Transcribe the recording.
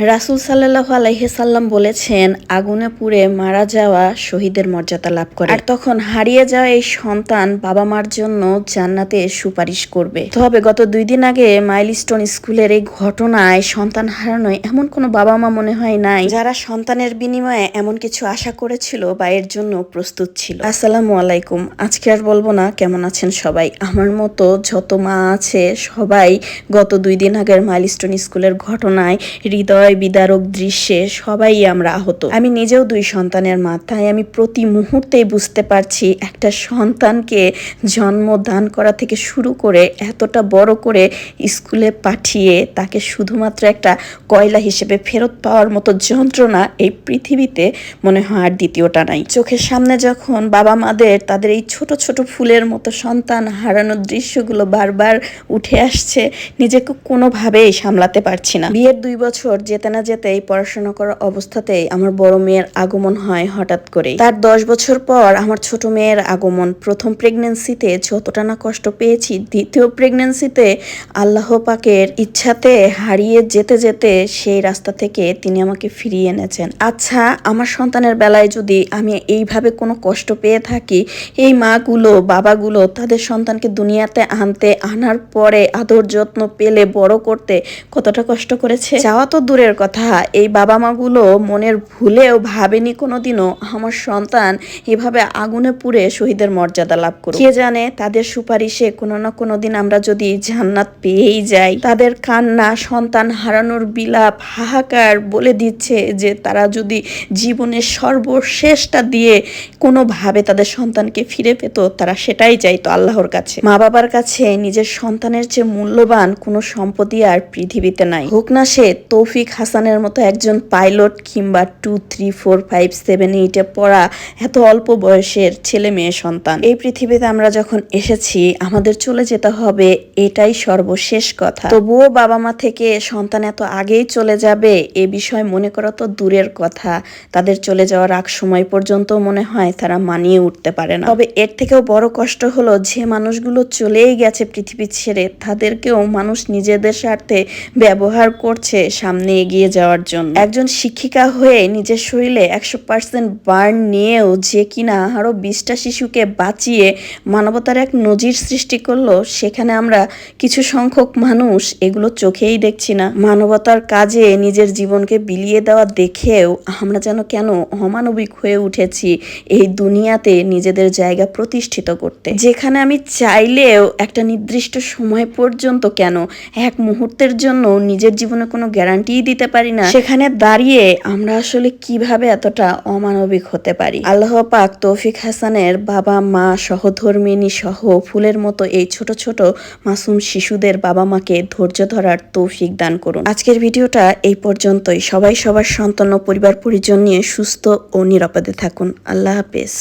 রাসুল সাল্লাহ আলাইসাল্লাম বলেছেন, আগুনে পুড়ে মারা যাওয়া শহীদের মর্যাদা লাভ করে। আর তখন হারিয়ে যাওয়া এই সন্তান বাবা মার জন্য জান্নাতে সুপারিশ করবে। তবে গত দুই দিন আগে মাইলস্টোন স্কুলের এই ঘটনায় সন্তান হারানোয় এমন কোনো বাবা মা মনে হয় নাই। যারা সন্তানের বিনিময়ে এমন কিছু আশা করেছিল বা এর জন্য প্রস্তুত ছিল। আসসালামু আলাইকুম, আজকে আর বলব না, কেমন আছেন সবাই? আমার মতো যত মা আছে, সবাই গত দুই দিন আগের মাইলস্টোন স্কুলের ঘটনায় হৃদয় হৃদয় বিদারক দৃশ্যে সবাই আমরা আহত। আমি নিজেও দুই সন্তানের মা, তাই আমি প্রতি মুহূর্তেই বুঝতে পারছি একটা সন্তানকে জন্ম দান করা থেকে শুরু করে এতটা বড় করে স্কুলে পাঠিয়ে তাকে শুধুমাত্র একটা কয়লা হিসেবে ফেরত পাওয়ার মতো যন্ত্রণা এই পৃথিবীতে মনে হয় আর দ্বিতীয়টা নাই। চোখের সামনে যখন বাবা মাদের তাদের এই ছোট ছোট ফুলের মতো সন্তান হারানোর দৃশ্যগুলো বারবার উঠে আসছে, নিজেকে কোনোভাবেই সামলাতে পারছি না। বিয়ের দুই বছর যে যেতে না যেতেই পড়াশোনা করার অবস্থাতেই আমার বড় মেয়ের আগমন হয় হঠাৎ করে তার দশ বছর পর আমার ছোট মেয়ের আগমন। প্রথম প্রেগনেন্সিতে যতটা না কষ্ট পেয়েছি, দ্বিতীয় প্রেগনেন্সিতে আল্লাহ পাকের ইচ্ছাতে হারিয়ে যেতে যেতে সেই রাস্তা থেকে তিনি আমাকে ফিরিয়ে এনেছেন। আচ্ছা আমার সন্তানের বেলায় যদি আমি এইভাবে কোনো কষ্ট পেয়ে থাকি, এই মাগুলো, বাবাগুলো তাদের সন্তানকে দুনিয়াতে আনতে, আনার পরে আদর যত্ন পেলে, বড় করতে কতটা কষ্ট করেছে? যাওয়া তো দূরে দূরের কথা, এই বাবা মাগুলো মনের ভুলেও ভাবেনি কোনোদিনও, আমার সন্তান এভাবে আগুনে পুড়ে শহীদের মর্যাদা লাভ করুক। কে জানে তাদের সুপারিশে কোনো না কোনো দিন আমরা যদি জান্নাত পেয়েই যাই। তাদের কান্না সন্তান হারানোর বিলাপ, হাহাকার বলে দিচ্ছে যে তারা যদি জীবনের সর্বশেষটা দিয়ে কোনোভাবে তাদের সন্তানকে ফিরে পেত, তারা সেটাই চাইতো আল্লাহর কাছে। মা বাবার কাছে নিজের সন্তানের চেয়ে মূল্যবান কোনো সম্পত্তি আর পৃথিবীতে নাই। হোক না সে তৌফিক হাসানের মতো একজন পাইলট কিংবা two three four five seven এইটে পড়া এত অল্প বয়সের ছেলে মেয়ে সন্তান। এই পৃথিবীতে আমরা যখন এসেছি, আমাদের চলে যেতে হবে এটাই সর্বশেষ কথা। তবুও বাবা মা থেকে সন্তান এত আগেই চলে যাবে, এ বিষয় মনে করা তো দূরের কথা। তাদের চলে যাওয়ার আগ সময় পর্যন্ত মনে হয় তারা মানিয়ে উঠতে পারে না। তবে এর থেকেও বড় কষ্ট হলো যে মানুষগুলো চলেই গেছে পৃথিবী ছেড়ে, তাদেরকেও মানুষ নিজেদের স্বার্থে ব্যবহার করছে সামনে এগিয়ে যাওয়ার জন্য। একজন শিক্ষিকা হয়ে নিজের শরীরে একশো পার্সেন্ট বার্ন নিয়েও যে কিনা আরও বিশটা শিশুকে বাঁচিয়ে মানবতার এক নজির সৃষ্টি করল, সেখানে আমরা কিছু সংখ্যক মানুষ এগুলো চোখেই দেখছি না। মানবতার কাজে নিজের জীবনকে বিলিয়ে দেওয়া দেখেও আমরা যেন কেন অমানবিক হয়ে উঠেছি এই দুনিয়াতে নিজেদের জায়গা প্রতিষ্ঠিত করতে। যেখানে আমি চাইলেও একটা নির্দিষ্ট সময় পর্যন্ত কেন এক মুহূর্তের জন্য নিজের জীবনে কোনো গ্যারান্টি দিতে পারি না। সেখানে দাঁড়িয়ে আমরা আসলে কীভাবে এতটা অমানবিক হতে পারি? আল্লাহ পাক তৌফিক হাসানের বাবা, মা সহধর্মিনী সহ ফুলের মতো এই ছোট ছোট মাসুম শিশুদের বাবা মাকে ধৈর্য ধরার তৌফিক দান করুন। আজকের ভিডিওটা এই পর্যন্তই। সবাই সবার সন্তান ও পরিবার পরিজন নিয়ে সুস্থ ও নিরাপদে থাকুন। আল্লাহ হাফেজ।